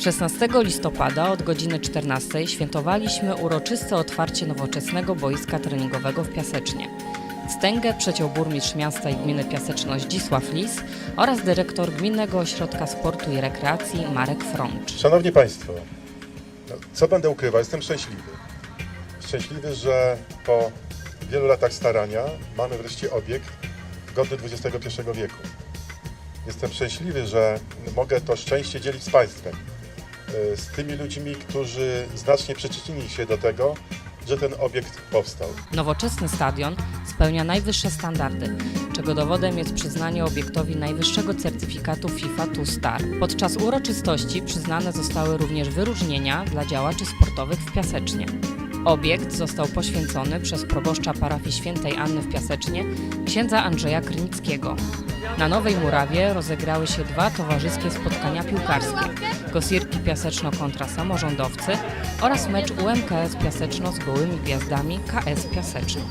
16 listopada od godziny 14 świętowaliśmy uroczyste otwarcie nowoczesnego boiska treningowego w Piasecznie. Wstęgę przeciął burmistrz miasta i gminy Piaseczno Zdzisław Lis oraz dyrektor Gminnego Ośrodka Sportu i Rekreacji Marek Frącz. Szanowni Państwo, no, co będę ukrywał, jestem szczęśliwy. Szczęśliwy, że po wielu latach starania mamy wreszcie obiekt godny XXI wieku. Jestem szczęśliwy, że mogę to szczęście dzielić z Państwem, z tymi ludźmi, którzy znacznie przyczynili się do tego, że ten obiekt powstał. Nowoczesny stadion spełnia najwyższe standardy, czego dowodem jest przyznanie obiektowi najwyższego certyfikatu FIFA 2 Star. Podczas uroczystości przyznane zostały również wyróżnienia dla działaczy sportowych w Piasecznie. Obiekt został poświęcony przez proboszcza parafii świętej Anny w Piasecznie, księdza Andrzeja Krynickiego. Na Nowej Murawie rozegrały się dwa towarzyskie spotkania piłkarskie. Gosirki Piaseczno kontra samorządowcy oraz mecz UMKS Piaseczno z gołymi gwiazdami KS Piaseczno.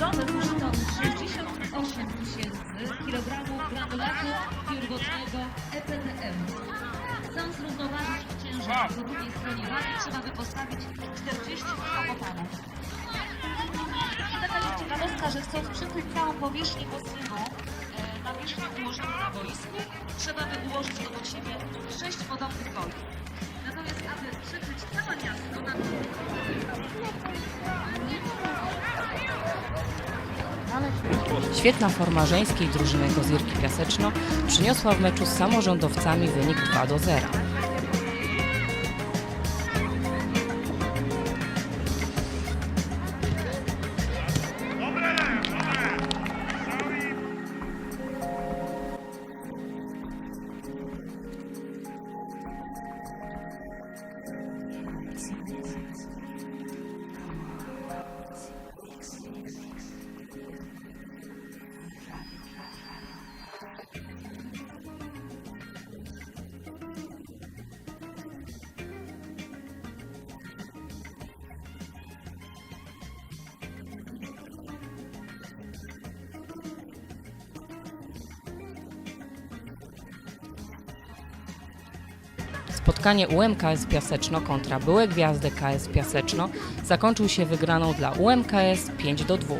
Na budowę zużyto 68 tysięcy kilogramów granulatu pierwotnego EPTM. Chcąc zrównoważyć ciężar po drugiej stronie wagi trzeba by postawić 40 samochodów. I taka jest ciekawostka, że chcąc przykryć całą powierzchnię basynu, e, nawierzchnię ułożoną na boisku, trzeba by ułożyć obok siebie sześć podobnych boisk. Natomiast aby Świetna forma żeńskiej drużyny Gozirki Piaseczno przyniosła w meczu z samorządowcami wynik 2 do 0. Spotkanie UMKS Piaseczno kontra byłe gwiazdy KS Piaseczno zakończył się wygraną dla UMKS 5 do 2.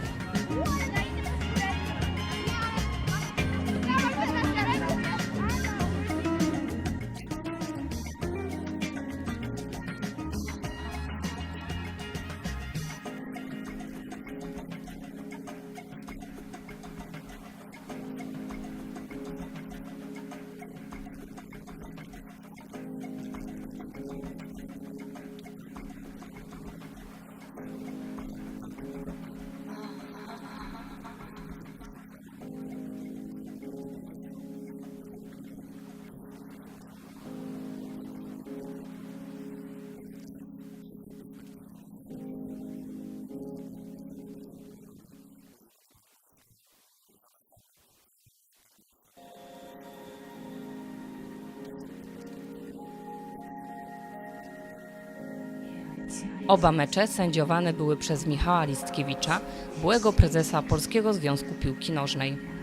Oba mecze sędziowane były przez Michała Listkiewicza, byłego prezesa Polskiego Związku Piłki Nożnej.